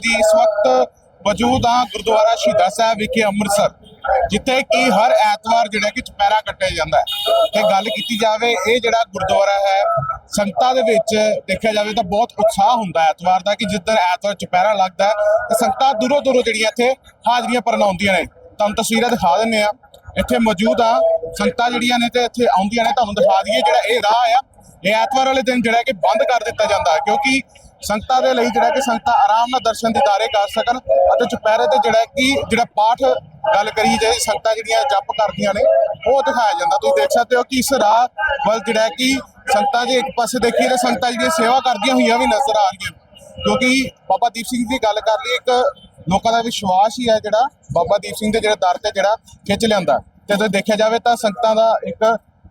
ਜੀ ਇਸ ਵਕਤ ਮੌਜੂਦ ਹਾਂ ਗੁਰਦੁਆਰਾ ਸ਼ਹੀਦਾਂ ਸਾਹਿਬ ਵਿਖੇ ਅੰਮ੍ਰਿਤਸਰ, ਜਿੱਥੇ ਕਿ ਹਰ ਐਤਵਾਰ ਜਿਹੜਾ ਕਿ ਚੁਪਹਿਰਾ ਕੱਟਿਆ ਜਾਂਦਾ ਹੈ। ਤੇ ਗੱਲ ਕੀਤੀ ਜਾਵੇ, ਇਹ ਜਿਹੜਾ ਗੁਰਦੁਆਰਾ ਹੈ, ਸੰਗਤਾਂ ਦੇ ਵਿੱਚ ਦੇਖਿਆ ਜਾਵੇ ਤਾਂ ਬਹੁਤ ਉਤਸ਼ਾਹ ਹੁੰਦਾ ਐਤਵਾਰ ਦਾ, ਕਿ ਜਿੱਦਾਂ ਐਤਵਾਰ ਚੁਪਹਿਰਾ ਲੱਗਦਾ ਹੈ, ਤੇ ਸੰਗਤਾਂ ਦੂਰੋਂ ਦੂਰੋਂ ਜਿਹੜੀਆਂ ਇੱਥੇ ਹਾਜ਼ਰੀਆਂ ਭਰਨ ਆਉਂਦੀਆਂ ਨੇ। ਤੁਹਾਨੂੰ ਤਸਵੀਰਾਂ ਦਿਖਾ ਦਿੰਨੇ ਆ ਇੱਥੇ ਮੌਜੂਦ ਆ, ਸੰਗਤਾਂ ਜਿਹੜੀਆਂ ਨੇ ਤੇ ਇੱਥੇ ਆਉਂਦੀਆਂ ਨੇ, ਤੁਹਾਨੂੰ ਦਿਖਾ ਦਈਏ ਜਿਹੜਾ ਇਹ ਰਾਹ ਆ। ਇਹ ਐਤਵਾਰ ਵਾਲੇ ਦਿਨ ਜਿਹੜਾ ਕਿ ਬੰਦ ਕਰ ਦਿੱਤਾ ਜਾਂਦਾ ਹੈ, ਕਿਉਂਕਿ ਸੰਗਤਾਂ ਦੇ ਲਈ ਜਿਹੜਾ ਕਿ ਸੰਗਤਾਂ ਆਰਾਮ ਨਾਲ ਦਰਸ਼ਨ ਦੀਦਾਰੇ ਕਰ ਸਕਣ ਅਤੇ ਚੁਪਹਿਰੇ ਤੇ ਜਿਹੜਾ ਕਿ ਜਿਹੜਾ ਪਾਠ ਗੱਲ ਕਰੀ ਜਾਏ, ਸੰਗਤਾਂ ਜਿਹੜੀਆਂ ਜਪ ਕਰਦੀਆਂ ਨੇ, ਉਹ ਦਿਖਾਇਆ ਜਾਂਦਾ। ਤੁਸੀਂ ਦੇਖ ਸਕਦੇ ਹੋ ਕਿ ਇਸ ਰਾਹ ਵੱਲ ਜਿਹੜਾ ਕਿ ਸੰਗਤਾਂ ਜੇ ਇੱਕ ਪਾਸੇ ਦੇਖੀਏ ਤਾਂ ਸੰਗਤਾਂ ਜਿਹੜੀਆਂ ਸੇਵਾ ਕਰਦੀਆਂ ਹੋਈਆਂ ਵੀ ਨਜ਼ਰ ਆ ਰਹੀਆਂ ਕਿਉਂਕਿ ਬਾਬਾ ਦੀਪ ਸਿੰਘ ਦੀ ਗੱਲ ਕਰ ਲਈ ਇੱਕ ਲੋਕਾਂ ਦਾ ਵਿਸ਼ਵਾਸ ਹੀ ਹੈ ਜਿਹੜਾ ਬਾਬਾ ਦੀਪ ਸਿੰਘ ਦੇ ਜਿਹੜੇ ਦਰ ਤੇ ਜਿਹੜਾ ਖਿੱਚ ਲਿਆਂਦਾ। ਤੇ ਜੇ ਦੇਖਿਆ ਜਾਵੇ ਤਾਂ ਸੰਗਤਾਂ ਦਾ ਇੱਕ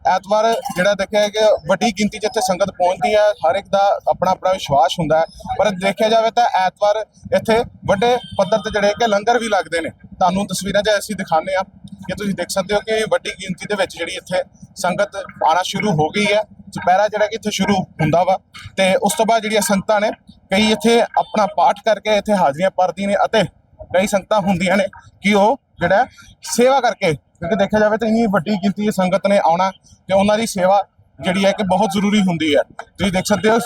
ਐਤਵਾਰ ਜਿਹੜਾ ਦੇਖਿਆ ਕਿ ਵੱਡੀ ਗਿਣਤੀ 'ਚ ਇੱਥੇ ਸੰਗਤ ਪਹੁੰਚਦੀ ਹੈ, ਹਰ ਇੱਕ ਦਾ ਆਪਣਾ ਆਪਣਾ ਵਿਸ਼ਵਾਸ ਹੁੰਦਾ ਹੈ। ਪਰ ਦੇਖਿਆ ਜਾਵੇ ਤਾਂ ਐਤਵਾਰ ਇੱਥੇ ਵੱਡੇ ਪੱਧਰ ਤੇ ਜਿਹੜੇ ਕਿ ਲੰਗਰ ਵੀ ਲੱਗਦੇ ਨੇ। ਤੁਹਾਨੂੰ ਤਸਵੀਰਾਂ 'ਚ ਅਸੀਂ ਦਿਖਾਉਂਦੇ ਆ ਕਿ ਤੁਸੀਂ ਦੇਖ ਸਕਦੇ ਹੋ ਕਿ ਵੱਡੀ ਗਿਣਤੀ ਦੇ ਵਿੱਚ ਜਿਹੜੀ ਇੱਥੇ ਸੰਗਤ ਆਣਾ ਸ਼ੁਰੂ ਹੋ ਗਈ ਹੈ। ਦੁਪਹਿਰਾ ਜਿਹੜਾ ਕਿ ਇੱਥੇ ਸ਼ੁਰੂ ਹੁੰਦਾ ਵਾ ਤੇ ਉਸ ਤੋਂ ਬਾਅਦ ਜਿਹੜੀਆਂ ਸੰਗਤਾਂ ਨੇ ਕਈ ਇੱਥੇ ਆਪਣਾ ਪਾਠ ਕਰਕੇ ਇੱਥੇ ਹਾਜ਼ਰੀਆਂ ਭਰਦੀਆਂ ਨੇ ਅਤੇ ਕਈ ਸੰਗਤਾਂ ਹੁੰਦੀਆਂ ਨੇ ਕਿ ਉਹ ਜਿਹੜਾ ਸੇਵਾ ਕਰਕੇ, ਕਿਉਂਕਿ ਦੇਖਿਆ ਜਾਵੇ ਤਾਂ ਇੰਨੀ ਵੱਡੀ ਗਿਣਤੀ ਦੀ ਸੰਗਤ ਨੇ ਆਉਣਾ ਤੇ ਉਹਨਾਂ ਦੀ ਸੇਵਾ ਜਿਹੜੀ ਹੈ ਕਿ ਬਹੁਤ ਜ਼ਰੂਰੀ ਹੁੰਦੀ ਹੈ। ਤੁਸੀਂ ਦੇਖ ਸਕਦੇ ਹੋ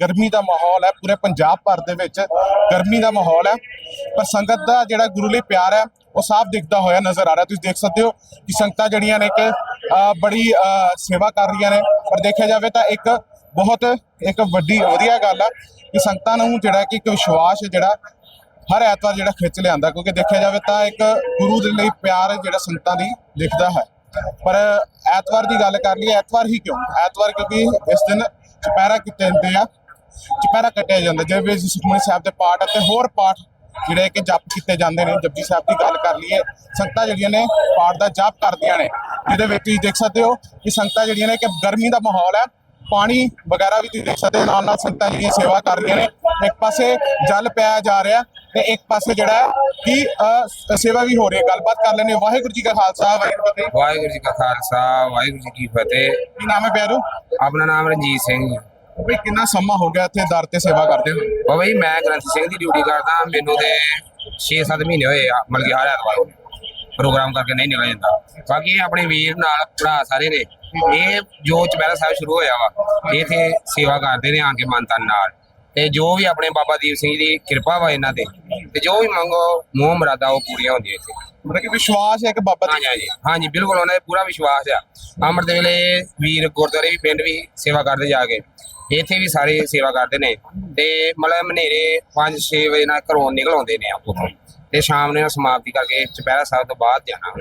ਗਰਮੀ ਦਾ ਮਾਹੌਲ ਹੈ, ਪੂਰੇ ਪੰਜਾਬ ਭਰ ਦੇ ਵਿੱਚ ਗਰਮੀ ਦਾ ਮਾਹੌਲ ਹੈ। ਪਰ ਸੰਗਤ ਦਾ ਜਿਹੜਾ ਗੁਰੂ ਲਈ ਪਿਆਰ ਹੈ, ਉਹ ਸਾਫ਼ ਦਿਖਦਾ ਹੋਇਆ ਨਜ਼ਰ ਆ ਰਿਹਾ। ਤੁਸੀਂ ਦੇਖ ਸਕਦੇ ਹੋ ਕਿ ਸੰਗਤਾਂ ਜਿਹੜੀਆਂ ਨੇ ਕਿ ਬੜੀ ਸੇਵਾ ਕਰ ਰਹੀਆਂ ਨੇ। ਪਰ ਦੇਖਿਆ ਜਾਵੇ ਤਾਂ ਇੱਕ ਬਹੁਤ, ਇੱਕ ਵੱਡੀ, ਵਧੀਆ ਗੱਲ ਆ ਕਿ ਸੰਗਤਾਂ ਨੂੰ ਜਿਹੜਾ ਕਿ ਇੱਕ ਵਿਸ਼ਵਾਸ ਜਿਹੜਾ ਹਰ ਐਤਵਾਰ ਜਿਹੜਾ ਖਿੱਚ ਲਿਆਂਦਾ, ਕਿਉਂਕਿ ਦੇਖਿਆ ਜਾਵੇ ਤਾਂ ਇੱਕ ਗੁਰੂ ਦੇ ਲਈ ਪਿਆਰ ਜਿਹੜਾ ਸੰਗਤਾਂ ਦੀ ਲਿਖਦਾ ਹੈ। ਪਰ ਐਤਵਾਰ ਦੀ ਗੱਲ ਕਰ ਲਈਏ, ਐਤਵਾਰ ਹੀ ਕਿਉਂ? ਐਤਵਾਰ ਕਿਉਂਕਿ ਇਸ ਦਿਨ ਚੁਪਹਿਰਾ ਕੀਤੇ ਜਾਂਦੇ ਆ, ਚੁਪਹਿਰਾ ਕੱਟਿਆ ਜਾਂਦਾ, ਜਿਵੇਂ ਸੁਖਮਨੀ ਸਾਹਿਬ ਦੇ ਪਾਠ ਅਤੇ ਹੋਰ ਪਾਠ ਜਿਹੜੇ ਕਿ ਜਪ ਕੀਤੇ ਜਾਂਦੇ ਨੇ, ਜਪਜੀ ਸਾਹਿਬ ਦੀ ਗੱਲ ਕਰ ਲਈਏ, ਸੰਗਤਾਂ ਜਿਹੜੀਆਂ ਨੇ ਪਾਠ ਦਾ ਜਪ ਕਰਦੀਆਂ ਨੇ। ਜਿਹਦੇ ਵਿੱਚ ਤੁਸੀਂ ਦੇਖ ਸਕਦੇ ਹੋ ਕਿ ਸੰਗਤਾਂ ਜਿਹੜੀਆਂ ਨੇ ਕਿ ਗਰਮੀ ਦਾ ਮਾਹੌਲ ਹੈ, ਪਾਣੀ ਵਗੈਰਾ ਵੀ ਤੁਸੀਂ ਦੇਖ ਸਕਦੇ ਹੋ ਨਾਲ ਨਾਲ ਸੰਗਤਾਂ ਜਿਹੜੀਆਂ ਸੇਵਾ ਕਰ ਰਹੀਆਂ ਨੇ। ਇੱਕ ਪਾਸੇ ਜਲ ਪਿਆ ਜਾ ਰਿਹਾ ਤੇ ਇੱਕ ਪਾਸੇ ਜਿਹੜਾ ਕਿ ਸੇਵਾ ਵੀ ਹੋ ਰਹੀ ਹੈ ਗੱਲਬਾਤ ਕਰ ਲੈਣੇ ਵਾਹਿਗੁਰੂ ਜੀ ਕਾ ਖਾਲਸਾ ਵਾਹਿਗੁਰੂ ਜੀ ਵਾਹਿਗੁਰੂ ਜੀ ਕਾ ਖਾਲਸਾ ਵਾਹਿਗੁਰੂ ਜੀ ਕੀ ਫਤਿਹ। ਕੀ ਨਾਮ ਹੈ ਪਿਆਰੋ? ਆਪਣਾ ਨਾਮ ਰਣਜੀਤ ਸਿੰਘ ਜੀ। ਬਈ ਕਿੰਨਾ ਸਮਾਂ ਹੋ ਗਿਆ ਇੱਥੇ ਦਰ ਤੇ ਸੇਵਾ ਕਰਦੇ ਹੋ ਬਾਬਾ ਜੀ ਮੈਂ ਗ੍ਰੰਥ ਸਿੰਘ ਦੀ ਡਿਊਟੀ ਕਰਦਾ ਮੈਨੂੰ ਤੇ 6-7 ਮਹੀਨੇ ਹੋਏ ਆ ਮਤਲਬ ਕਿ ਹਰ ਐਤਵਾਰ ਪ੍ਰੋਗਰਾਮ ਕਰਕੇ ਨਹੀਂ ਨਿਕਲ ਜਾਂਦਾ। ਬਾਕੀ ਆਪਣੇ ਵੀਰ ਨਾਲ ਭਰਾ ਸਾਰੇ ਨੇ। ਇਹ ਜੋ ਚੁਪਹਿਰਾ ਸਾਹਿਬ ਸ਼ੁਰੂ ਹੋਇਆ ਵਾ ਇਹ ਇੱਥੇ ਸੇਵਾ ਕਰਦੇ ਨੇ ਆ ਕੇ ਮਨ ਤਨ ਨਾਲ। ਤੇ ਜੋ ਵੀ ਆਪਣੇ ਬਾਬਾ ਦੀਪ ਸਿੰਘ ਦੀ ਕਿਰਪਾ ਵਾ ਇਹਨਾਂ ਤੇ ਤੇ ਜੋ ਵੀ ਮੰਗੋ ਮੋਹ ਮਰਾਦਾ ਉਹ ਪੂਰੀਆਂ ਹੁੰਦੀਆਂ ਇੱਥੇ। ਮਤਲਬ ਕਿ ਵਿਸ਼ਵਾਸ ਹੈ ਕਿ ਬਾਬਾ ਹਾਂਜੀ ਜੀ ਹਾਂਜੀ। ਹਾਂਜੀ ਬਿਲਕੁਲ ਉਹਨਾਂ ਦੇ ਪੂਰਾ ਵਿਸ਼ਵਾਸ ਆ। ਅੰਮ੍ਰਿਤ ਵੇਲੇ ਵੀਰ ਗੁਰਦੁਆਰੇ ਵੀ ਪਿੰਡ ਵੀ ਸੇਵਾ ਕਰਦੇ ਜਾ ਕੇ ਇੱਥੇ ਵੀ ਸਾਰੇ ਸੇਵਾ ਕਰਦੇ ਨੇ। ਤੇ ਮਤਲਬ ਹਨੇਰੇ 5-6 ਵਜੇ ਨਾਲ ਘਰੋਂ ਨਿਕਲ ਆਉਂਦੇ ਨੇ ਆਪੋ ਤੋਂ ਤੇ ਸ਼ਾਮ ਨੂੰ ਸਮਾਪਤੀ ਕਰਕੇ ਚੁਪਹਿਰਾ ਸਾਹਿਬ ਤੋਂ ਬਾਅਦ ਜਾਣਾ।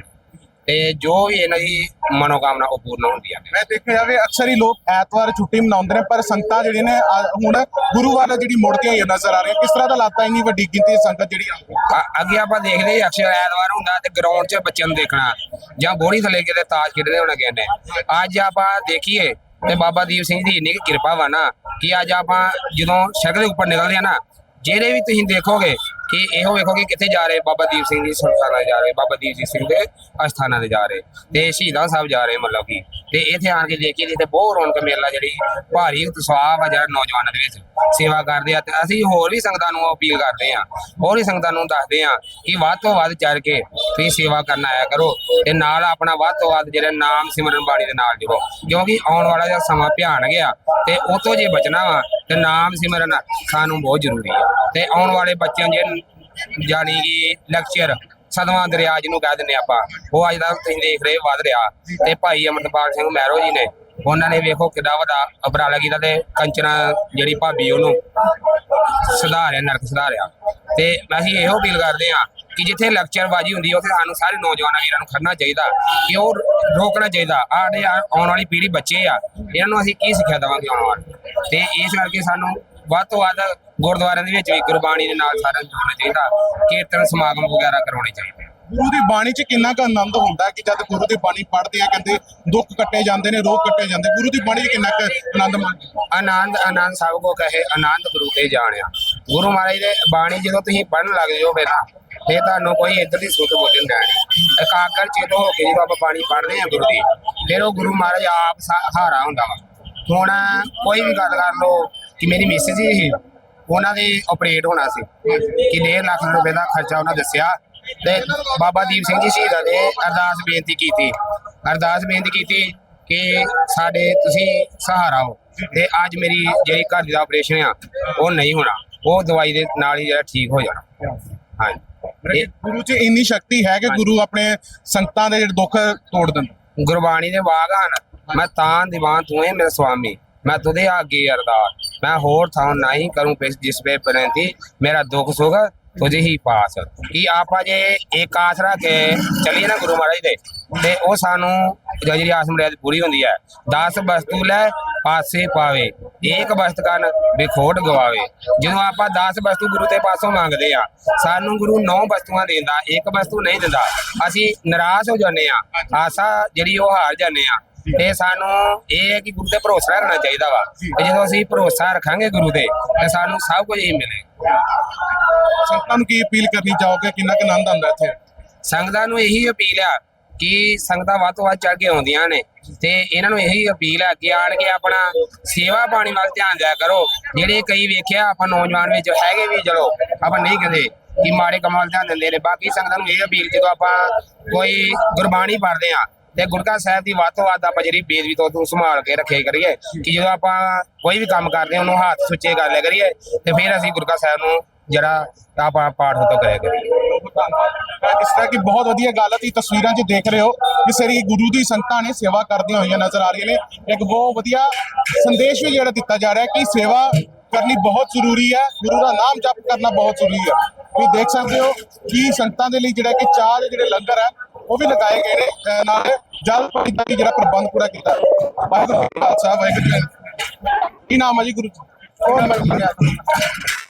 ਤੇ ਜੋ ਵੀ ਇਹਨਾਂ ਦੀ ਮਨੋਕਾਮਨਾ ਉਹ ਪੂਰਨ ਹੁੰਦੀਆਂ ਨੇ ਮੈਂ ਦੇਖਿਆ ਜਾਵੇ ਅਕਸਰ ਹੀ ਲੋਕ ਐਤਵਾਰ ਛੁੱਟੀ ਮਨਾਉਂਦੇ ਨੇ ਪਰ ਸੰਗਤਾਂ ਜਿਹੜੀਆਂ ਨੇ ਆ- ਹੁਣ ਗੁਰੂਵਾਰ ਜਿਹੜੀ ਮੁੜ ਕੇ ਹੋਈਆਂ ਨਜ਼ਰ ਆ ਰਹੀਆਂ ਕਿਸ ਤਰ੍ਹਾਂ ਦਾ ਲੱਗਦਾ ਇੰਨੀ ਵੱਡੀ ਗਿਣਤੀ ਦੀ ਸੰਗਤ ਜਿਹੜੀ ਆਉਂਦੀ ਹੈ ਅ- ਅੱਗੇ ਆਪਾਂ ਦੇਖਦੇ ਸੀ ਅਕਸਰ ਐਤਵਾਰ ਹੁੰਦਾ ਤੇ ਗਰਾਊਂਡ 'ਚ ਬੱਚਿਆਂ ਨੂੰ ਦੇਖਣਾ ਜਾਂ ਬੋੜੀ ਥੱਲੇ ਕਿਤੇ ਤਾਸ਼ ਖੇਡਦੇ ਹੋਣਾ ਨੇ। ਅੱਜ ਆਪਾਂ ਦੇਖੀਏ ਤੇ ਬਾਬਾ ਦੀਪ ਸਿੰਘ ਦੀ ਇੰਨੀ ਕੁ ਕਿਰਪਾ ਵਾ ਨਾ ਕਿ ਅੱਜ ਆਪਾਂ ਜਦੋਂ ਸੜਕ ਦੇ ਉੱਪਰ ਨਿਕਲਦੇ ਆ ਨਾ ਜਿਹੜੇ ਵੀ ਤੁਸੀਂ ਦੇਖੋਗੇ ਕਿ ਇਹੋ ਵੇਖੋਗੇ ਕਿੱਥੇ ਜਾ ਰਹੇ ਬਾਬਾ ਦੀਪ ਸਿੰਘ ਦੀ ਸੰਸਥਾਨਾਂ ਜਾ ਰਹੇ, ਬਾਬਾ ਦੀਪ ਸਿੰਘ ਦੇ ਅਸਥਾਨਾਂ ਤੇ ਜਾ ਰਹੇ ਤੇ ਸ਼ਹੀਦਾਂ ਸਾਹਿਬ ਜਾ ਰਹੇ ਮਤਲਬ ਕਿ ਤੇ ਇੱਥੇ ਆਣ ਕੇ ਦੇਖੀਏ ਤੇ ਬਹੁਤ ਰੌਣਕ ਮੇਲਾ ਜਿਹੜੀ ਭਾਰੀ ਉਤਸ਼ਾਹ ਵਾ ਜਿਹੜਾ ਨੌਜਵਾਨਾਂ ਦੇ ਵਿੱਚ ਸੇਵਾ ਕਰਦੇ ਆ ਤੇ ਅਸੀਂ ਹੋਰ ਵੀ ਸੰਗਤਾਂ ਨੂੰ ਅਪੀਲ ਕਰਦੇ ਆ ਹੋਰ ਵੀ ਸੰਗਤਾਂ ਨੂੰ ਦੱਸਦੇ ਆ ਕਿ ਵੱਧ ਤੋਂ ਵੱਧ ਚੜ ਕੇ ਤੁਸੀਂ ਸੇਵਾ ਕਰਨ ਆਇਆ ਕਰੋ ਤੇ ਨਾਲ ਆਪਣਾ ਵੱਧ ਤੋਂ ਵੱਧ ਜਿਹੜਾ ਨਾਮ ਸਿਮਰਨ ਬਾਣੀ ਦੇ ਨਾਲ ਜੁੜੋ ਕਿਉਂਕਿ ਆਉਣ ਵਾਲਾ ਜਿਹੜਾ ਸਮਾਂ ਭਿਆਨਕ ਆ ਤੇ ਉਹ ਤੋਂ ਜੇ ਬਚਣਾ ਵਾ ਤੇ ਨਾਮ ਸਿਮਰਨ ਸਾਨੂੰ ਬਹੁਤ ਜ਼ਰੂਰੀ ਹੈ ਤੇ ਆਉਣ ਵਾਲੇ ਬੱਚਿਆਂ ਜੇ ਜਾਣੀ ਕਿ ਲੈਕਚਰ ਸਦਵਾਂ ਦਰਿਆ ਜਿਹਨੂੰ ਕਹਿ ਦਿੰਦੇ ਆਪਾਂ। ਉਹ ਅੱਜ ਦਾ ਤੁਸੀਂ ਦੇਖ ਰਹੇ ਵੱਧ ਰਿਹਾ। ਤੇ ਭਾਈ ਅਮਰਪਾਲ ਸਿੰਘ ਮਹਿਰੋ ਜੀ ਨੇ, ਉਹਨਾਂ ਨੇ ਵੇਖੋ ਕਿੱਡਾ ਵੱਡਾ ਉਪਰਾਲਾ ਕੀਤਾ ਤੇ ਕੰਚਨਾ ਜਿਹੜੀ ਭਾਬੀ ਉਹਨੂੰ ਸੁਧਾਰਿਆ, ਨਰਕ ਸੁਧਾਰਿਆ। ਤੇ ਅਸੀਂ ਇਹੋ ਅਪੀਲ ਕਰਦੇ ਆ ਕਿ ਜਿੱਥੇ ਲੈਕਚਰ ਬਾਜੀ ਹੁੰਦੀ ਹੈ ਉੱਥੇ ਸਾਨੂੰ ਸਾਰੇ ਨੌਜਵਾਨਾਂ ਵੀਰਾਂ ਨੂੰ ਖੜਨਾ ਚਾਹੀਦਾ ਕਿ ਉਹ ਰੋਕਣਾ ਚਾਹੀਦਾ। ਆੜੇ ਆਉਣ ਵਾਲੀ ਪੀੜ੍ਹੀ ਬੱਚੇ ਆ ਇਹਨਾਂ ਨੂੰ ਅਸੀਂ ਕੀ ਸਿੱਖਿਆ ਦੇਵਾਂਗੇ ਆਉਣ ਵਾਲੇ? ਤੇ ਇਸ ਕਰਕੇ ਸਾਨੂੰ ਵੱਧ ਤੋਂ ਵੱਧ ਗੁਰਦੁਆਰਿਆਂ ਦੇ ਵਿੱਚ ਵੀ ਗੁਰਬਾਣੀ ਦੇ ਨਾਲ ਸਾਰਿਆਂ ਨੂੰ ਜੁੜਨਾ ਚਾਹੀਦਾ ਕੀਰਤਨ ਸਮਾਗਮ ਵਗੈਰਾ ਕਰਾਉਣੇ ਚਾਹੀਦੇ। ਗੁਰੂ ਦੀ ਬਾਣੀ 'ਚ ਕਿੰਨਾ ਕੁ ਆਨੰਦ ਹੁੰਦਾ ਹੈ ਕਿ ਜਦ ਗੁਰੂ ਦੀ ਬਾਣੀ ਪੜ੍ਹਦੇ ਆ ਕਹਿੰਦੇ ਦੁੱਖ ਕੱਟੇ ਜਾਂਦੇ ਨੇ ਰੋਗ ਕੱਟੇ ਜਾਂਦੇ ਗੁਰੂ ਦੀ ਬਾਣੀ 'ਚ ਕਿੰਨਾ ਕੁ ਆਨੰਦ ਮਾਣਦੇ? ਆਨੰਦ ਆਨੰਦ ਸਭ ਕੋ ਕਹੇ ਆਨੰਦ ਗੁਰੂ ਤੇ ਜਾਣਿਆ। ਗੁਰੂ ਮਹਾਰਾਜ ਦੇ ਬਾਣੀ ਜਦੋਂ ਤੁਸੀਂ ਪੜਨ ਲੱਗ ਜਾਓ ਫਿਰ ਨਾ ਫਿਰ ਤੁਹਾਨੂੰ ਕੋਈ ਇੱਧਰ ਦੀ ਸੁੱਧ ਬੋਲਣ ਦਾ ਨਹੀਂ। ਇਕਾਗਰ ਚੇਤ ਹੋ ਕੇ ਜਦੋਂ ਆਪਾਂ ਬਾਣੀ ਪੜ੍ਹਦੇ ਆ ਗੁਰੂ ਦੀ, ਫਿਰ ਉਹ ਗੁਰੂ ਮਹਾਰਾਜ ਆਪ ਸਹਾਰਾ ਹੁੰਦਾ ਵਾ। ਹੁਣ ਕੋਈ ਵੀ ਗੱਲ ਕਰ ਲਓ ਕਿ ਮੇਰੀ ਮਿਸਿਸ ਹੀ ਸੀ ਉਹਨਾਂ ਦੇ ਆਪਰੇਟ ਹੋਣਾ ਸੀ। ਕਿ 1.5 ਲੱਖ ਰੁਪਏ ਦਾ ਖਰਚਾ ਉਹਨਾਂ ਦੱਸਿਆ। ਤੇ ਬਾਬਾ ਦੀਪ ਸਿੰਘ ਜੀ ਸ਼ਹੀਦਾਂ ਨੇ ਅਰਦਾਸ ਬੇਨਤੀ ਕੀਤੀ। ਅਰਦਾਸ ਬੇਨਤੀ ਕੀਤੀ ਕਿ ਸਾਡੇ ਤੁਸੀਂ ਸਹਾਰਾ ਹੋ। ਤੇ ਅੱਜ ਮੇਰੀ ਜਿਹੜੀ ਘਰ ਦੀ ਦਾ ਆਪਰੇਸ਼ਨ ਆ, ਉਹ ਨਹੀਂ ਹੋਣਾ। ਉਹ ਦਵਾਈ ਦੇ ਨਾਲ ਹੀ ਜਿਹੜਾ ਠੀਕ ਹੋ ਜਾਣਾ। ਹਾਂਜੀ। ਗੁਰੂ 'ਚ ਇੰਨੀ ਸ਼ਕਤੀ ਹੈ ਕਿ ਗੁਰੂ ਆਪਣੇ ਸੰਗਤਾਂ ਦੇ ਜਿਹੜੇ ਦੁੱਖ ਤੋੜ ਦਿੰਦੇ ਗੁਰਬਾਣੀ ਦੇ ਵਾਗ ਹਨ ਮੈਂ ਤਾਂ ਦੀਵਾਨ ਤੂੰ ਹੈ ਮੇਰਾ ਸੁਆਮੀ ਮੈਂ ਤੁਦੇ ਅੱਗੇ ਅਰਦਾਸ ਮੈਂ ਹੋਰ ਥਾਂ ਨਹੀਂ ਕਰੂੰ ਪਿਸ ਜਿਸ ਵੇ ਬਰੰਤੀ ਮੇਰਾ ਦੁੱਖ ਸੁਖ ਤੁਝੇ ਹੀ ਪਾਸ। ਕੀ ਆਪਾਂ ਜੇ ਇੱਕ ਆਸ ਰੱਖ ਕੇ ਚੱਲੀਏ ਨਾ ਗੁਰੂ ਮਹਾਰਾਜ ਦੇ? ਤੇ ਉਹ ਸਾਨੂੰ ਜਿਹੜੀ ਆਸ ਮੁਰਾਦ ਪੂਰੀ ਹੁੰਦੀ ਹੈ 10 ਵਸਤੂ ਲੈ ਪਾਸੇ ਪਾਵੇ ਏਕ ਵਸਤ ਕਨ ਵਿਖੋਟ ਗਵਾਵੇ। ਜਦੋਂ ਆਪਾਂ 10 ਵਸਤੂ ਗੁਰੂ ਦੇ ਪਾਸੋਂ ਮੰਗਦੇ ਆ ਸਾਨੂੰ ਗੁਰੂ 9 ਵਸਤੂਆਂ ਦਿੰਦਾ ਇੱਕ ਵਸਤੂ ਨਹੀਂ ਦਿੰਦਾ। ਅਸੀਂ ਨਿਰਾਸ਼ ਹੋ ਜਾਂਦੇ ਆ ਆਸਾ ਜਿਹੜੀ ਉਹ ਹਾਰ ਜਾਂਦੇ ਆ ਤੇ ਸਾਨੂੰ ਇਹ ਹੈ ਕਿ ਗੁਰੂ ਤੇ ਭਰੋਸਾ ਰੱਖਣਾ ਚਾਹੀਦਾ ਵਾ। ਤੇ ਜਦੋਂ ਅਸੀਂ ਭਰੋਸਾ ਰੱਖਾਂਗੇ ਗੁਰੂ ਤੇ ਤੇ ਸਾਨੂੰ ਸਭ ਕੁਝ ਹੀ ਮਿਲੇ। ਸੰਗਤਾਂ ਨੂੰ ਕੀ ਅਪੀਲ ਕਰਨੀ ਚਾਹੋਗੇ? ਕਿੰਨਾ ਕੁ ਆਨੰਦ ਆਉਂਦਾ ਇੱਥੇ? ਸੰਗਤਾਂ ਨੂੰ ਇਹੀ ਅਪੀਲ ਆ ਕਿ ਸੰਗਤਾਂ ਵੱਧ ਤੋਂ ਵੱਧ ਚੜ ਕੇ ਆਉਂਦੀਆਂ ਨੇ। ਤੇ ਇਹਨਾਂ ਨੂੰ ਇਹੀ ਅਪੀਲ ਆ ਕਿ ਆਣ ਕੇ ਆਪਣਾ ਸੇਵਾ ਪਾਣੀ ਵੱਲ ਧਿਆਨ ਦਿਆ ਕਰੋ। ਜਿਹੜੇ ਕਈ ਵੇਖਿਆ, ਆਪਾਂ ਨੌਜਵਾਨ ਵਿੱਚ ਹੈਗੇ ਵੀ ਚਲੋ, ਆਪਾਂ ਨਹੀਂ ਕਹਿੰਦੇ ਕਿ ਮਾੜੇ ਕੰਮਾਂ ਵੱਲ ਧਿਆਨ ਦਿੰਦੇ ਨੇ। ਬਾਕੀ ਸੰਗਤਾਂ ਨੂੰ ਇਹ ਅਪੀਲ ਜਦੋਂ ਆਪਾਂ ਕੋਈ ਗੁਰਬਾਣੀ ਪੜ੍ਹਦੇ ਆ ਤੇ ਗੁਰਕਾ ਸਾਹਿਬ ਦੀ ਵੱਧ ਤੋਂ ਵੱਧ ਆਪਾਂ ਜਿਹੜੀ ਬੇਦਬੀ ਤੋਂ ਤੋਂ ਸੰਭਾਲ ਕੇ ਰੱਖੇ ਕਰੀਏ। ਕਿ ਜਦੋਂ ਆਪਾਂ ਕੋਈ ਵੀ ਕੰਮ ਕਰਦੇ ਉਹਨੂੰ ਹੱਥ ਸੁੱਚੇ ਕਰ ਲਿਆ ਕਰੀਏ, ਤੇ ਫਿਰ ਅਸੀਂ ਗੁਰਕਾ ਸਾਹਿਬ ਨੂੰ ਜਿਹੜਾ ਆਪਾਂ ਪਾਠ ਤੋਂ ਕਰਿਆ ਕਰੀਏ ਜਿਸ ਤਰ੍ਹਾਂ ਕਿ ਬਹੁਤ ਵਧੀਆ ਗੱਲ ਹੈ ਤੁਸੀਂ ਤਸਵੀਰਾਂ 'ਚ ਦੇਖ ਰਹੇ ਹੋ, ਕਿ ਸਰੀ ਗੁਰੂ ਦੀ ਸੰਗਤਾਂ ਨੇ ਸੇਵਾ ਕਰਦੀਆਂ ਹੋਈਆਂ ਨਜ਼ਰ ਆ ਰਹੀਆਂ ਨੇ। ਇੱਕ ਬਹੁਤ ਵਧੀਆ ਸੰਦੇਸ਼ ਵੀ ਜਿਹੜਾ ਦਿੱਤਾ ਜਾ ਰਿਹਾ ਕਿ ਸੇਵਾ ਕਰਨੀ ਬਹੁਤ ਜ਼ਰੂਰੀ ਹੈ, ਗੁਰੂ ਦਾ ਨਾਮ ਜਪ ਕਰਨਾ ਬਹੁਤ ਜ਼ਰੂਰੀ ਹੈ। ਤੁਸੀਂ ਦੇਖ ਸਕਦੇ ਹੋ ਕਿ ਸੰਗਤਾਂ ਦੇ ਲਈ ਜਿਹੜਾ ਕਿ ਚਾਹ ਦੇ ਜਿਹੜੇ ਲੰਗਰ ਹੈ ਉਹ ਵੀ ਲਗਾਏ ਗਏ ਨੇ ਨਾਲ ਜਲ ਪਾਣੀ ਦਾ ਵੀ ਜਿਹੜਾ ਪ੍ਰਬੰਧ ਪੂਰਾ ਕੀਤਾ। ਵਾਹਿਗੁਰੂ ਜੀ ਖਾਲਸਾ, ਵਾਹਿਗੁਰੂ ਜੀ ਕੀ ਕੀ ਨਾਮ ਹੈ ਜੀ ਗੁਰੂ ਜੀ? ਉਹ ਮੈਂ ਕੀ ਕਿਹਾ?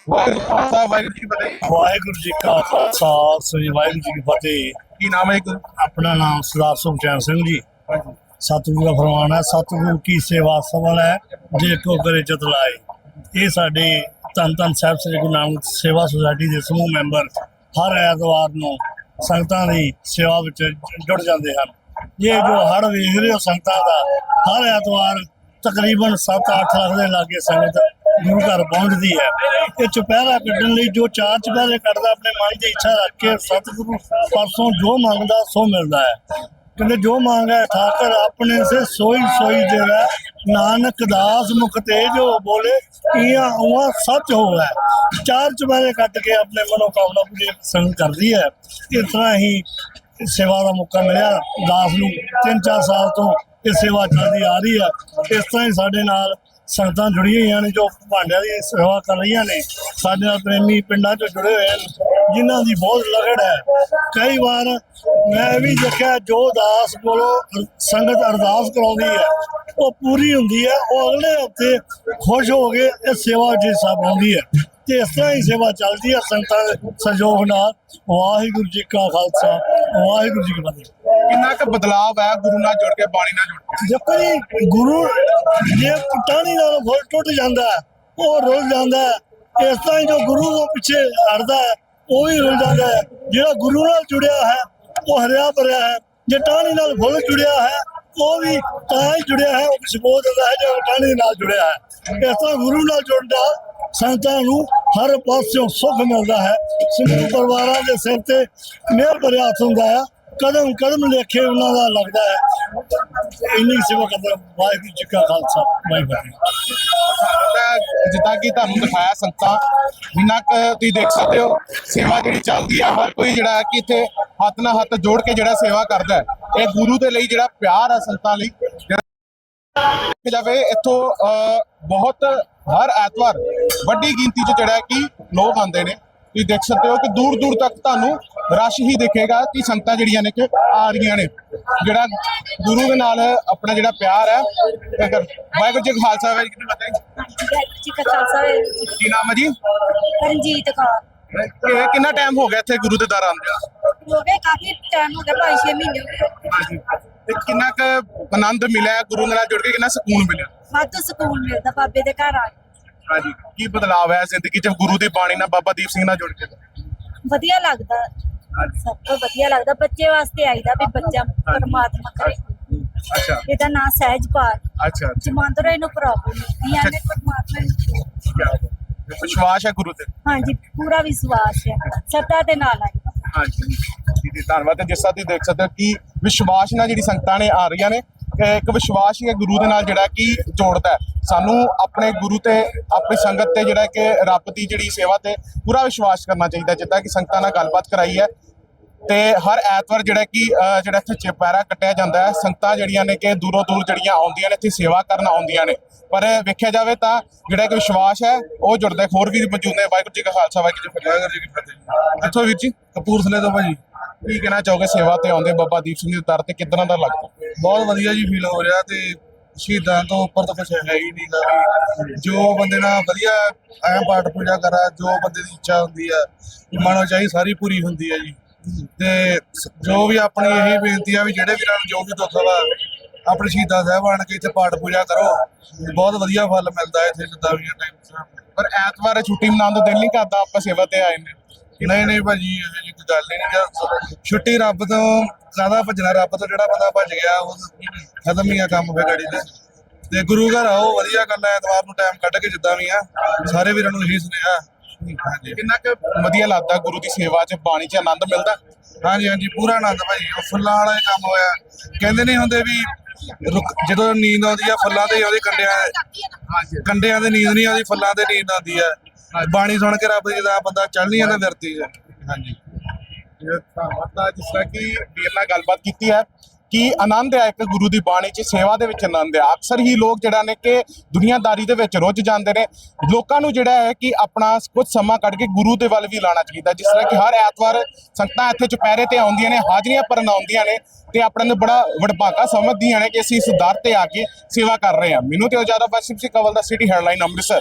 ਵਾਹਿਗੁਰੂ ਜੀ ਕਾ ਖਾਲਸਾ ਵਾਹਿਗੁਰੂ ਜੀ ਕੀ ਫਤਿਹ। ਵਾਹਿਗੁਰੂ ਜੀ ਕਾ ਖਾਲਸਾ ਸ੍ਰੀ ਵਾਹਿਗੁਰੂ ਜੀ ਕੀ ਫਤਿਹ। ਕੀ ਨਾਮ ਹੈ ਜੀ? ਗੁਰੂ ਆਪਣਾ ਨਾਮ ਸਰਦਾਰ ਸੁਖਚੈਨ ਸਿੰਘ ਜੀ। ਸਤਿਗੁਰੂ ਦਾ ਫਰਮਾਨ ਹੈ ਸਤਿਗੁਰੂ ਕੀ ਸੇਵਾ ਸਫਲ ਹੈ ਜੇ ਕੋ ਕਰੇ ਚਤ ਲਾਏ। ਇਹ ਸਾਡੇ ਧੰਨ ਧੰਨ ਸਾਹਿਬ ਸ੍ਰੀ ਗੁਰੂ ਨਾਨਕ ਸੇਵਾ ਸੁਸਾਇਟੀ ਦੇ ਸਮੂਹ ਮੈਂਬਰ ਹਰ ਐਤਵਾਰ ਨੂੰ ਸੰਗਤਾਂ ਦੀ ਸੇਵਾ ਵਿੱਚ ਜੁੜ ਜਾਂਦੇ ਹਨ। ਇਹ ਜੋ ਹੜ ਵੇਖ ਰਹੇ ਹੋ ਸੰਗਤਾਂ ਦਾ ਹਰ ਐਤਵਾਰ ਤਕਰੀਬਨ 7-8 ਲੱਖ ਦੇ ਲਾਗੇ ਸੰਗਤ ਗੁਰੂ ਘਰ ਪਹੁੰਚਦੀ ਹੈ। ਇਹ ਚੁਪਹਿਰਾ ਕੱਢਣ ਲਈ ਜੋ ਚਾਰ ਚੁਪਹਿਰੇ ਕੱਢਦਾ, ਆਪਣੇ ਮਨ ਦੀ ਇੱਛਾ ਰੱਖ ਕੇ ਸਤਿਗੁਰੂ ਪਾਸੋਂ ਜੋ ਮੰਗਦਾ ਸੋ ਮਿਲਦਾ ਹੈ। ਕਹਿੰਦੇ ਜੋ ਮੰਗਾ ਠਾਕਰ, ਆਪਣੇ ਸੇ ਸੋਈ ਸੋਈ ਦੇਵਾ ਨਾਨਕ ਦਾਸ ਮੁਖ ਤੇ ਜੋ ਬੋਲੇ ਇਆਂ ਉਹਾਂ ਸੱਚ ਹੋਵੇ। ਚਾਰ ਚੁਪਹਿਰੇ ਕੱਟ ਕੇ ਆਪਣੇ ਮਨੋ ਕਾਮਨਾ ਪੂਰੀ ਸੰਗ ਕਰਦੀ ਹੈ। ਇਸ ਤਰ੍ਹਾਂ ਹੀ ਸੇਵਾ ਦਾ ਮੌਕਾ ਮਿਲਿਆ। ਦਾਸ ਨੂੰ ਤਿੰਨ ਚਾਰ ਸਾਲ ਤੋਂ ਇਹ ਸੇਵਾ ਚੱਲਦੀ ਆ ਰਹੀ ਹੈ ਇਸ ਤਰ੍ਹਾਂ ਹੀ ਸਾਡੇ ਨਾਲ ਸੰਗਤਾਂ ਜੁੜੀਆਂ ਹੋਈਆਂ ਨੇ, ਜੋ ਭਾਂਡਿਆਂ ਦੀ ਸੇਵਾ ਕਰ ਰਹੀਆਂ ਨੇ। ਸਾਡੇ ਨਾਲ ਪ੍ਰੇਮੀ ਪਿੰਡਾਂ 'ਚ ਜੁੜੇ ਹੋਏ ਹਨ, ਜਿਨ੍ਹਾਂ ਦੀ ਬਹੁਤ ਲਗੜ ਹੈ। ਕਈ ਵਾਰ ਮੈਂ ਇਹ ਵੀ ਦੇਖਿਆ, ਜੋ ਦਾਸ ਕੋਲੋਂ ਸੰਗਤ ਅਰਦਾਸ ਕਰਾਉਂਦੀ ਹੈ, ਉਹ ਪੂਰੀ ਹੁੰਦੀ ਹੈ, ਉਹ ਅਗਲੇ ਹਫ਼ਤੇ ਖੁਸ਼ ਹੋ ਕੇ ਇਹ ਸੇਵਾ ਜੀ ਸਾਹਿਬ ਆਉਂਦੀ ਹੈ। ਤੇ ਇਸ ਤਰ੍ਹਾਂ ਹੀ ਸੇਵਾ ਚੱਲਦੀ ਹੈ ਸੰਗਤਾਂ ਦੇ ਸਹਿਯੋਗ ਨਾਲ। ਵਾਹਿਗੁਰੂ ਜੀ ਕਾ ਖਾਲਸਾ, ਵਾਹਿਗੁਰੂ ਜੀ ਕੀ ਫਤਿਹ। ਕਿੰਨਾ ਕੁ ਬਦਲਾਵ ਹੈ ਗੁਰੂ ਨਾਲ ਜੁੜ ਕੇ, ਬਾਣੀ ਨਾਲ ਜੁੜ ਕੇ? ਦੇਖੋ ਜੀ, ਗੁਰੂ ਜੇ ਟਾਣੀ ਨਾਲ ਫੁੱਲ ਟੁੱਟ ਜਾਂਦਾ ਉਹ ਰੁੱਲ ਜਾਂਦਾ ਇਸ ਤਰ੍ਹਾਂ ਜੋ ਗੁਰੂ ਤੋਂ ਪਿੱਛੇ ਹਟਦਾ ਉਹ ਵੀ ਰੁੱਲ ਜਾਂਦਾ ਜਿਹੜਾ ਗੁਰੂ ਨਾਲ ਜੁੜਿਆ ਹੈ, ਉਹ ਹਰਿਆ ਭਰਿਆ ਹੈ। ਜੇ ਟਾਣੀ ਨਾਲ ਫੁੱਲ ਜੁੜਿਆ ਹੈ, ਉਹ ਵੀ ਤਾਂ ਹੀ ਜੁੜਿਆ ਹੈ, ਉਹ ਸਬੋਧ ਦਿੰਦਾ ਹੈ ਜੋ ਟਾਣੀ ਨਾਲ ਜੁੜਿਆ ਹੈ। ਇਸ ਤਰ੍ਹਾਂ ਗੁਰੂ ਨਾਲ ਜੁੜਦਾ, ਸੰਤਾਂ ਨੂੰ ਹਰ ਪਾਸਿਓਂ ਸੁੱਖ ਮਿਲਦਾ ਹੈ। ਸਮੂਹ ਪਰਿਵਾਰਾਂ ਦੇ ਸਿਰ ਤੇ ਮਿਹਰ ਭਰਿਆ ਹੁੰਦਾ ਹੈ। ਕਦਮ ਕਦਮ ਲੇਖੇ ਉਹਨਾਂ ਦਾ ਲੱਗਦਾ ਹੈ। ਇੰਨੀ ਸੇਵਾ ਕਰਦਾ ਵਾਹਿਗੁਰੂ ਜੀ ਕਾ ਖਾਲਸਾ ਵਾਹਿਗੁਰੂ ਜਿੱਦਾਂ ਕਿ ਤੁਹਾਨੂੰ ਦਿਖਾਇਆ ਸੰਗਤਾਂ ਜਿੰਨਾ ਕੁ ਤੁਸੀਂ ਦੇਖ ਸਕਦੇ ਹੋ ਸੇਵਾ ਜਿਹੜੀ ਚੱਲਦੀ ਹੈ ਹਰ ਕੋਈ ਜਿਹੜਾ ਹੈ ਕਿ ਇੱਥੇ ਹੱਥ ਨਾਲ ਹੱਥ ਜੋੜ ਕੇ ਜਿਹੜਾ ਸੇਵਾ ਕਰਦਾ ਹੈ। ਇਹ ਗੁਰੂ ਦੇ ਲਈ ਜਿਹੜਾ ਪਿਆਰ ਹੈ ਸੰਗਤਾਂ ਲਈ ਜਾਵੇ ਇੱਥੋਂ ਅਹ, ਬਹੁਤ ਹਰ ਐਤਵਾਰ ਵੱਡੀ ਗਿਣਤੀ 'ਚ ਜਿਹੜਾ ਹੈ ਕਿ ਲੋਕ ਆਉਂਦੇ ਨੇ। ਤੁਸੀਂ ਦੇਖ ਸਕਦੇ ਹੋ ਕਿ ਦੂਰ ਦੂਰ ਤੱਕ ਤੁਹਾਨੂੰ ਰਸ਼ ਹੀ ਦਿਖੇਗਾ ਕਿ ਸੰਗਤਾਂ ਜਿਹੜੀਆਂ ਨੇ ਕਿ ਆ ਰਹੀਆਂ ਨੇ। ਜਿਹੜਾ ਗੁਰੂ ਦੇ ਨਾਲ ਆਪਣਾ ਜਿਹੜਾ ਪਿਆਰ ਹੈ ਵਾਹਿਗੁਰੂ ਜੀ ਖਾਲਸਾ ਵਾਹਿਗੁਰੂ ਜੀ ਵਾਹਿਗੁਰੂ ਜੀ ਕਾ ਖਾਲਸਾ ਵਾਹਿਗੁਰੂ ਜੀ ਕੀ ਨਾਮ ਹੈ ਜੀ? ਰਣਜੀਤ ਕੌਰ। ਇਹ ਕਿੰਨਾ ਟਾਈਮ ਹੋ ਗਿਆ ਇੱਥੇ ਗੁਰੂ ਦੇ ਦਰ ਆਉਂਦੇ ਹੋ ਗਏ ਕਾਫੀ ਟਾਈਮ ਹੋ ਗਿਆ ਪੰਜ ਛੇ ਮਹੀਨੇ ਹੋ ਗਏ। ਤੇ ਕਿੰਨਾ ਕੁ ਆਨੰਦ ਮਿਲਿਆ ਗੁਰੂ ਨਾਲ ਜੁੜ ਕੇ ਕਿੰਨਾ ਸਕੂਨ ਮਿਲਿਆ? ਵਾਧੂ ਸਕੂਨ ਮਿਲਦਾ ਬਾਬੇ ਦੇ ਘਰ ਆ ਕੇ। ਹਾਂਜੀ ਕੀ ਬਦਲਾਅ ਹੈ ਜ਼ਿੰਦਗੀ 'ਚ? ਗੁਰੂ ਦੀ ਬਾਣੀ ਨਾਲ ਬਾਬਾ ਦੀਪ ਸਿੰਘ ਨਾਲ ਜੁੜ ਕੇ। ਵਧੀਆ ਲੱਗਦਾ। ਸਭ ਤੋਂ ਵਧੀਆ ਲੱਗਦਾ। ਬੱਚੇ ਵਾਸਤੇ ਆਈਦਾ ਵੀ ਬੱਚਾ ਪਰਮਾਤਮਾ ਕਰੇ। ਅੱਛਾ। ਇਹਦਾ ਨਾਂ ਸਹਿਜ ਪਾਲ ਅੱਛਾ ਜਮਾਂਦਰੇ ਨੂੰ ਪ੍ਰੋਬਲਮ ਨਹੀਂ ਆਨੇ ਪਰਮਾਤਮਾ ਨੂੰ ਵਿਸ਼ਵਾਸ ਹੈ ਗੁਰੂ ਤੇ। ਹਾਂਜੀ ਪੂਰਾ ਵਿਸ਼ਵਾਸ ਹੈ। ਸੱਤਾ ਦੇ ਨਾਲ ਆਈ। ਹਾਂਜੀ। ਜੀ ਜੀ ਧੰਨਵਾਦ। ਤੇ ਜਿਸ ਤਰ੍ਹਾਂ ਤੁਸੀਂ ਦੇਖ ਸਕਦੇ ਹੋ ਕਿ ਵਿਸ਼ਵਾਸ ਨਾਲ ਜਿਹੜੀ ਸੰਗਤਾਂ ਨੇ ਆ ਰਹੀਆਂ ਨੇ ਇੱਕ ਵਿਸ਼ਵਾਸ ਹੀ ਹੈ ਗੁਰੂ ਦੇ ਨਾਲ ਜਿਹੜਾ ਕਿ ਜੋੜਦਾ ਸਾਨੂੰ ਆਪਣੇ ਗੁਰੂ ਤੇ ਆਪਣੀ ਸੰਗਤ ਤੇ ਜਿਹੜਾ ਕਿ ਰੱਬ ਦੀ ਜਿਹੜੀ ਸੇਵਾ ਤੇ ਪੂਰਾ ਵਿਸ਼ਵਾਸ ਕਰਨਾ ਚਾਹੀਦਾ ਜਿੱਦਾਂ ਕਿ ਸੰਗਤਾਂ ਨਾਲ ਗੱਲਬਾਤ ਕਰਾਈ ਹੈ। ਤੇ ਹਰ ਐਤਵਾਰ ਜਿਹੜਾ ਕਿ ਜਿਹੜਾ ਇੱਥੇ ਚਪੈਰਾ ਕੱਟਿਆ ਜਾਂਦਾ ਹੈ ਸੰਗਤਾਂ ਜਿਹੜੀਆਂ ਨੇ ਕਿ ਦੂਰੋਂ ਦੂਰ ਜਿਹੜੀਆਂ ਆਉਂਦੀਆਂ ਨੇ ਇੱਥੇ ਸੇਵਾ ਕਰਨ ਆਉਂਦੀਆਂ ਨੇ। ਪਰ ਵੇਖਿਆ ਜਾਵੇ ਤਾਂ ਜਿਹੜਾ ਕਿ ਵਿਸ਼ਵਾਸ ਹੈ ਉਹ ਜੁੜਦਾ। ਹੋਰ ਵੀ ਮੌਜੂਦ ਨੇ। ਵਾਹਿਗੁਰੂ ਜੀ ਕਾ ਖਾਲਸਾ ਵਾਹਿਗੁਰੂ ਜੀ ਕੀ ਫਤਿਹ। ਵਾਹਿਗੁਰੂ ਜੀ ਕੀ ਫਤਿਹ। ਇੱਥੋਂ ਵੀਰ ਜੀ? ਕਪੂਰਥਲੇ ਤੋਂ ਭਾਜੀ। ਕੀ ਕਹਿਣਾ ਚਾਹੋਗੇ? ਸੇਵਾ ਤੇ ਆਉਂਦੇ ਬਾਬਾ ਦੀਪ ਸਿੰਘ ਦੇ ਦਰ ਤੇ ਕਿਦਾਂ ਦਾ ਲੱਗਦਾ? ਬਹੁਤ ਵਧੀਆ ਜੀ ਫੀਲ ਹੋ ਰਿਹਾ ਤੇ ਸ਼ਹੀਦਾਂ ਤੋਂ ਉੱਪਰ ਤਾਂ ਕੁਛ ਹੈ ਹੀ ਨਹੀਂ ਗਾ ਜੋ ਬੰਦੇ ਨਾਲ ਵਧੀਆ ਐਂ ਪਾਠ ਪੂਜਾ ਕਰਾ ਜੋ ਬੰਦੇ ਦੀ ਇੱਛਾ ਹੁੰਦੀ ਹੈ ਮਨੋਂ ਚਾਹੀ ਸਾਰੀ ਪੂਰੀ ਹੁੰਦੀ ਹੈ ਜੀ। ਤੇ ਜੋ ਵੀ ਆਪਣੀ ਇਹ ਬੇਨਤੀ ਆ ਵੀ ਜਿਹੜੇ ਵੀਰਾਂ ਨੂੰ ਜੋ ਵੀ ਦੁੱਖ ਵਾ ਆਪਣੇ ਸ਼ਹੀਦਾਂ ਸਾਹਿਬਾਨ ਕੇ ਇੱਥੇ ਪਾਠ ਪੂਜਾ ਕਰੋ। ਬਹੁਤ ਵਧੀਆ ਫਲ ਮਿਲਦਾ ਇੱਥੇ ਜਿੱਦਾਂ ਵੀ ਟਾਈਮ ਪਰ ਐਤਵਾਰ ਛੁੱਟੀ ਮਨਾਉਣ ਦਾ ਦਿਲ ਨਹੀਂ ਕਰਦਾ ਆਪਾਂ ਸੇਵਾ ਤੇ ਆਏ ਨੇ। ਨਹੀਂ ਨਹੀਂ ਭਾਜੀ ਇਹ ਜਿਹੀ ਕੋਈ ਗੱਲ ਹੀ ਨਹੀਂ ਜਾਂ ਛੁੱਟੀ ਰੱਬ ਤੋਂ ਕਾਹਦਾ ਭੱਜਣਾ ਰੱਬ ਤੋਂ ਜਿਹੜਾ ਬੰਦਾ ਭੱਜ ਗਿਆ ਉਹ ਖਤਮ ਹੀ ਆ ਕੰਮ ਫੇ ਗਾੜੀ ਤੇ ਤੇ ਗੁਰੂ ਘਰ ਆਓ ਵਧੀਆ ਗੱਲ ਹੈ ਐਤਵਾਰ ਨੂੰ ਟਾਈਮ ਕੱਢ ਕੇ ਜਿੱਦਾਂ ਵੀ ਆ। ਸਾਰੇ ਵੀਰਾਂ ਨੂੰ ਇਹੀ ਸੁਨੇਹਾ। ਹਾਂਜੀ। ਕਿੰਨਾ ਕੁ ਵਧੀਆ ਲੱਗਦਾ ਗੁਰੂ ਦੀ ਸੇਵਾ 'ਚ ਬਾਣੀ 'ਚ ਆਨੰਦ ਮਿਲਦਾ? ਹਾਂਜੀ ਹਾਂਜੀ ਪੂਰਾ ਆਨੰਦ ਭਾਜੀ ਉਹ ਫੁੱਲਾਂ ਵਾਲਾ ਹੀ ਕੰਮ ਹੋਇਆ। ਕਹਿੰਦੇ ਨਹੀਂ ਹੁੰਦੇ ਵੀ ਰੁੱਖ- ਜਦੋਂ ਨੀਂਦ ਆਉਂਦੀ ਆ ਫੁੱਲਾਂ ਤੇ ਆਉਂਦੀ ਕੰਡਿਆਂ ਕੰਡਿਆਂ ਤੇ ਨੀਂਦ ਨਹੀਂ ਆਉਂਦੀ ਫੁੱਲਾਂ ਤੇ ਨੀਂਦ ਆਉਂਦੀ ਆ। ਬਾਣੀ ਸੁਣ ਕੇ ਰੱਬ ਦੀ ਦਾ ਬੰਦਾ ਚੱਲ ਨਹੀਂ ਜਾਂਦਾ ਵਿਰਤੀ ਚ ਹਾਂਜੀ। ਧੰਨਵਾਦ ਆ ਜਿਸ ਤਰ੍ਹਾਂ ਕਿ ਵੀਰ ਨਾਲ ਗੱਲਬਾਤ ਕੀਤੀ ਹੈ ਕਿ ਆਨੰਦ ਹੈ ਇੱਕ ਗੁਰੂ ਦੀ ਬਾਣੀ 'ਚ, ਸੇਵਾ ਦੇ ਵਿੱਚ ਆਨੰਦ ਹੈ ਅਕਸਰ ਹੀ ਲੋਕ ਜਿਹੜਾ ਨੇ ਕਿ ਦੁਨੀਆਦਾਰੀ ਦੇ ਵਿੱਚ ਰੁੱਝ ਜਾਂਦੇ ਨੇ। ਲੋਕਾਂ ਨੂੰ ਜਿਹੜਾ ਹੈ ਕਿ ਆਪਣਾ ਕੁਝ ਸਮਾਂ ਕੱਢ ਕੇ ਗੁਰੂ ਦੇ ਵੱਲ ਵੀ ਲਾਣਾ ਚਾਹੀਦਾ। ਜਿਸ ਤਰ੍ਹਾਂ ਕਿ ਹਰ ਐਤਵਾਰ ਸੰਗਤਾਂ ਇੱਥੇ ਚੁਪਹਿਰੇ ਤੇ ਆਉਂਦੀਆਂ ਨੇ, ਹਾਜ਼ਰੀਆਂ ਭਰਨ ਆਉਂਦੀਆਂ ਨੇ ਤੇ ਆਪਣੇ ਨੂੰ ਬੜਾ ਵਡਭਾਗਾ ਸਮਝਦੀਆਂ ਨੇ ਕਿ ਅਸੀਂ ਇਸ ਦਰ ਤੇ ਆ ਕੇ ਸੇਵਾ ਕਰ ਰਹੇ ਹਾਂ। ਮੈਨੂੰ ਤੇ ਜ਼ਿਆਦਾ ਬਸ ਸੀ ਕਵਲ ਦਾ ਸਿਟੀ ਹੈਡਲਾਈਨ ਅੰਮ੍ਰਿਤਸਰ